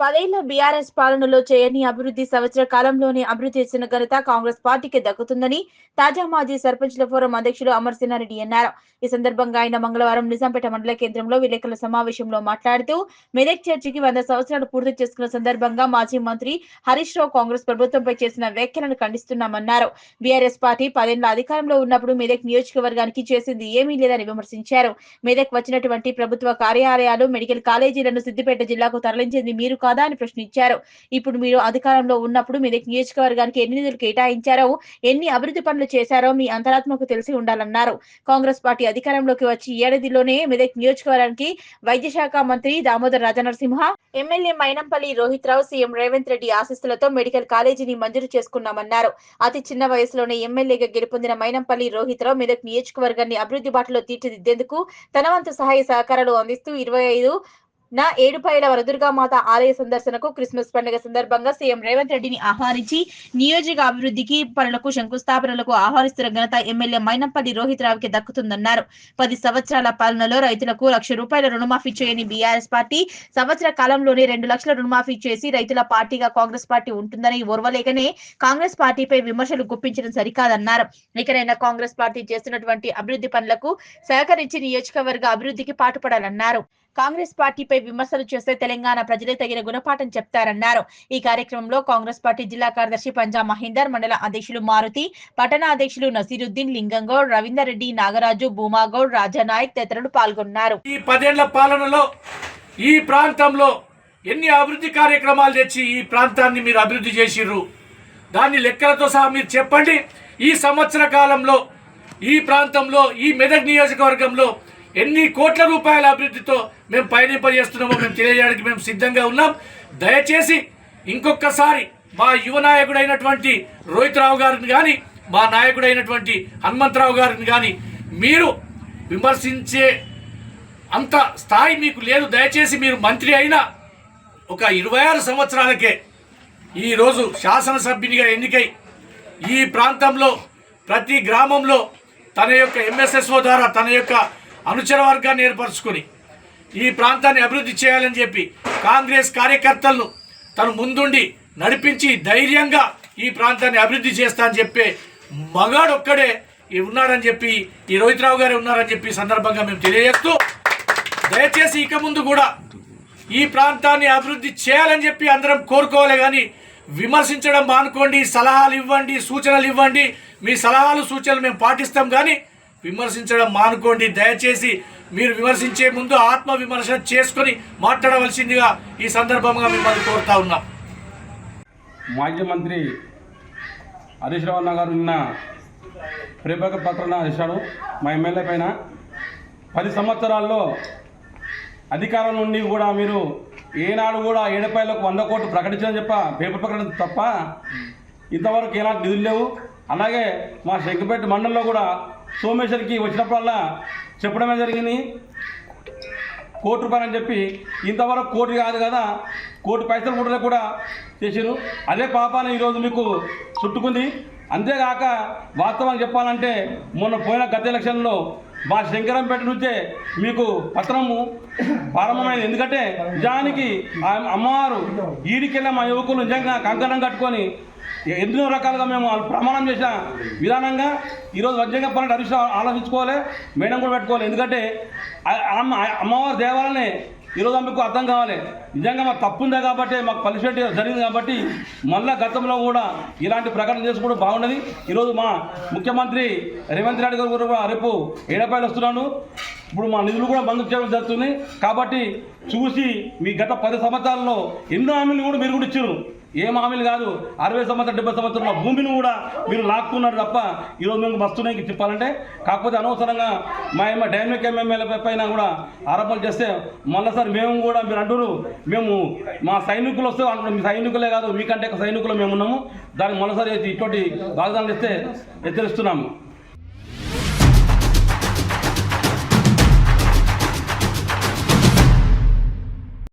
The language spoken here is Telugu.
పదేళ్ళ బీఆర్ఎస్ పాలనలో చేయని అభివృద్ధి సంవత్సర కాలంలోనే అభివృద్ధి చేసిన ఘనత కాంగ్రెస్ పార్టీకి దక్కుతుందని తాజా మాజీ సర్పంచ్ల ఫోరం అధ్యక్షులు అమర్ సినారెడ్డి అన్నారు. ఈ సందర్భంగా ఆయన మంగళవారం నిజాంపేట మండల కేంద్రంలో విలేకరుల సమావేశంలో మాట్లాడుతూ మెదక్ చర్చికి వంద సంవత్సరాలు పూర్తి చేసుకున్న సందర్భంగా మాజీ మంత్రి హరీష్ రావు కాంగ్రెస్ ప్రభుత్వంపై చేసిన వ్యాఖ్యలను ఖండిస్తున్నామన్నారు. బీఆర్ఎస్ పార్టీ పదేళ్ళ అధికారంలో ఉన్నప్పుడు మెదక్ నియోజకవర్గానికి చేసింది ఏమీ లేదని విమర్శించారు. మెదక్ వచ్చినటువంటి ప్రభుత్వ కార్యాలయాలు మెడికల్ కాలేజీలను సిద్దిపేట జిల్లాకు తరలించింది మీరు కాదా అని ప్రశ్నించారు. ఇప్పుడు మీరు అధికారంలో ఉన్నప్పుడు మీ నియోజకవర్గానికి ఎన్ని నిధులు కేటాయించారో ఎన్ని అభివృద్ధి పనులు చేశారో మీ అంతరాత్మకు తెలిసి ఉండాలన్నారు. కాంగ్రెస్ పార్టీ అధికారంలోకి వచ్చి ఏడాదిలోనే మెదక్ నియోజకవర్గానికి వైద్య శాఖ మంత్రి దామోదర్ రాజనరసింహ ఎమ్మెల్యే మైనంపల్లి రోహిత్ రావు సీఎం రేవంత్ రెడ్డి ఆశీస్సులతో మెడికల్ కాలేజీని మంజూరు చేసుకున్నామన్నారు. అతి చిన్న వయసులోనే ఎమ్మెల్యేగా గెలుపొందిన మైనంపల్లి రోహిత్ రావు మెదక్ నియోజకవర్గాన్ని అభివృద్ధి బాటలో తీర్చిదిద్దేందుకు తన వంతు సహాయ సహకారాలు అందిస్తూ ఇరవై ఐదు నా ఏడుపాయల వరదుర్గామాత ఆలయ సందర్శనకు క్రిస్మస్ పండుగ సందర్భంగా సీఎం రేవంత్ రెడ్డిని ఆహ్వానించి నియోజక అభివృద్ధికి పనులకు శంకుస్థాపనలకు ఆహ్వానిస్తున్న ఘనత ఎమ్మెల్యే మైనంపల్లి రోహిత్ రావుకి దక్కుతుందన్నారు. పది సంవత్సరాల పాలనలో రైతులకు లక్ష రూపాయల రుణమాఫీ చేయని బీఆర్ఎస్ పార్టీ సంవత్సర కాలంలోనే రెండు లక్షల రుణమాఫీ చేసి రైతుల పార్టీగా కాంగ్రెస్ పార్టీ ఉంటుందని ఓర్వలేకనే కాంగ్రెస్ పార్టీపై విమర్శలు గుప్పించడం సరికాదన్నారు. ఇకనైనా కాంగ్రెస్ పార్టీ చేస్తున్నటువంటి అభివృద్ధి పనులకు సహకరించి నియోజకవర్గ అభివృద్ధికి పాటుపడాలన్నారు. కాంగ్రెస్ పార్టీపై విమర్శలు చేస్తే తెలంగాణ ప్రజలే తగిన గుణపాఠం చెప్తారన్నారు. ఈ కార్యక్రమంలో కాంగ్రెస్ పార్టీ జిల్లా కార్యదర్శి పంజా మహేందర్ మండల అధ్యక్షులు మారుతి పట్టణ అధ్యక్షులు నసీరుద్దీన్ లింగంగౌడ్ రవీందర్ రెడ్డి నాగరాజు భూమాగౌడ్ రాజానాయక్ తదితరులు పాల్గొన్నారు. ఈ పదేళ్ళ పాలనలో ఈ ప్రాంతంలో ఎన్ని అభివృద్ధి కార్యక్రమాలు తెచ్చి ఈ ప్రాంతాన్ని మీరు అభివృద్ధి చేసిర్రు? దాన్ని లెక్కలతో సహా మీరు చెప్పండి. ఈ సంవత్సర కాలంలో ఈ ప్రాంతంలో ఈ మెదక్ నియోజకవర్గంలో ఎన్ని కోట్ల రూపాయల అభివృద్ధితో మేము పయనింపజేస్తున్నామో మేము తెలియజేయడానికి మేము సిద్ధంగా ఉన్నాం. దయచేసి ఇంకొకసారి మా యువ నాయకుడైనటువంటి రోహిత్ రావు గారిని కానీ మా నాయకుడైనటువంటి హనుమంతరావు గారిని కానీ మీరు విమర్శించే అంత స్థాయి మీకు లేదు. దయచేసి మీరు మంత్రి అయినా ఒక ఇరవై ఆరు సంవత్సరాలకే ఈరోజు శాసనసభ్యునిగా ఎన్నికై ఈ ప్రాంతంలో ప్రతి గ్రామంలో తన యొక్క ఎంఎస్ఎస్ఓ ద్వారా తన యొక్క అనుచర వర్గాన్ని ఏర్పరచుకొని ఈ ప్రాంతాన్ని అభివృద్ధి చేయాలని చెప్పి కాంగ్రెస్ కార్యకర్తలను తను ముందుండి నడిపించి ధైర్యంగా ఈ ప్రాంతాన్ని అభివృద్ధి చేస్తా అని చెప్పే మగాడు ఒక్కడే ఉన్నాడని చెప్పి ఈ రోహిత్ రావు గారే ఉన్నారని చెప్పి సందర్భంగా మేము తెలియజేస్తూ దయచేసి ఇక ముందు కూడా ఈ ప్రాంతాన్ని అభివృద్ధి చేయాలని చెప్పి అందరం కోరుకోవాలి కానీ విమర్శించడం మానుకోండి సలహాలు ఇవ్వండి సూచనలు ఇవ్వండి. మీ సలహాలు సూచనలు మేము పాటిస్తాం కానీ విమర్శించడం మానుకోండి. దయచేసి మీరు విమర్శించే ముందు ఆత్మ విమర్శ చేసుకొని మాట్లాడవలసిందిగా ఈ సందర్భంగా మిమ్మల్ని కోరుతా ఉన్నాం. మాజీ మంత్రి హరీష్ రావణ గారు నిన్న ప్రేమక పత్రాన ఇచ్చాడు మా ఎమ్మెల్యే పైన పది సంవత్సరాల్లో అధికారం నుండి కూడా మీరు ఏనాడు కూడా ఏడుపాయలకు వంద కోట్లు ప్రకటించని చెప్ప పేపర్ ప్రకటన తప్ప ఇంతవరకు ఏనాటి నిధులు లేవు. అలాగే మా శంఖపేట మండలంలో కూడా సోమేశ్వరికి వచ్చినప్పుడల్లా చెప్పడమే జరిగింది. కోటి రూపాయలు అని చెప్పి ఇంతవరకు కోటి కాదు కదా కోటి పైసలు కూడా కూడా చేశారు అదే పాపాన్ని ఈరోజు మీకు చుట్టుకుంది. అంతేగాక వాస్తవాన్ని చెప్పాలంటే మొన్న పోయిన గత ఎలక్షన్లో మా శంకరంపేట నుంచే మీకు పత్రము ప్రారంభమైంది. ఎందుకంటే నిజానికి అమ్మవారు ఈడికెళ్ళే మా యువకులు నిజంగా కంకణం కట్టుకొని ఎన్నో రకాలుగా మేము వాళ్ళు ప్రమాణం చేసిన విధానంగా ఈరోజు వజ్రంగా పని హరీష్ ఆలోచించుకోవాలి మేడం కూడా పెట్టుకోవాలి. ఎందుకంటే ఆ- అమ్మ అమ్మవారి దేవాలనే ఈరోజు మీకు అర్థం కావాలి. నిజంగా మాకు తప్పు కాబట్టి మాకు పనిష్మెంట్ జరిగింది కాబట్టి మళ్ళా గతంలో కూడా ఇలాంటి ప్రకటన చేసుకోవడం బాగున్నది ఈరోజు మా ముఖ్యమంత్రి రేవంత్ రెడ్డి గారు కూడా రేపు ఏడపాయలు వస్తున్నాను ఇప్పుడు మా నిధులు కూడా మంజూరు చేయడం జరుగుతుంది. కాబట్టి చూసి మీ గత పది సంవత్సరాల్లో ఎన్నో హామీలు కూడా మీరు కూడా ఇచ్చారు. ఏం హామీలు కాదు. అరవై సంవత్సరం డెబ్బై సంవత్సరంలో భూమిని కూడా మీరు లాక్కున్నారు తప్ప ఈరోజు మేము బస్తున్నాయి చెప్పాలంటే. కాకపోతే అనవసరంగా మా ఏమో డైనమిక్ ఎంఎంఎల్ పైన కూడా ఆరోపణలు చేస్తే మళ్ళీసారి మేము కూడా మీరు అంటారు మేము మా సైనికులు వస్తే అంటున్నాం మీ సైనికులే కాదు మీకంటే సైనికులు మేము ఉన్నాము. దానికి మళ్ళీసారి ఇటువంటి వాగ్దానం చేస్తే హెచ్చరిస్తున్నాము.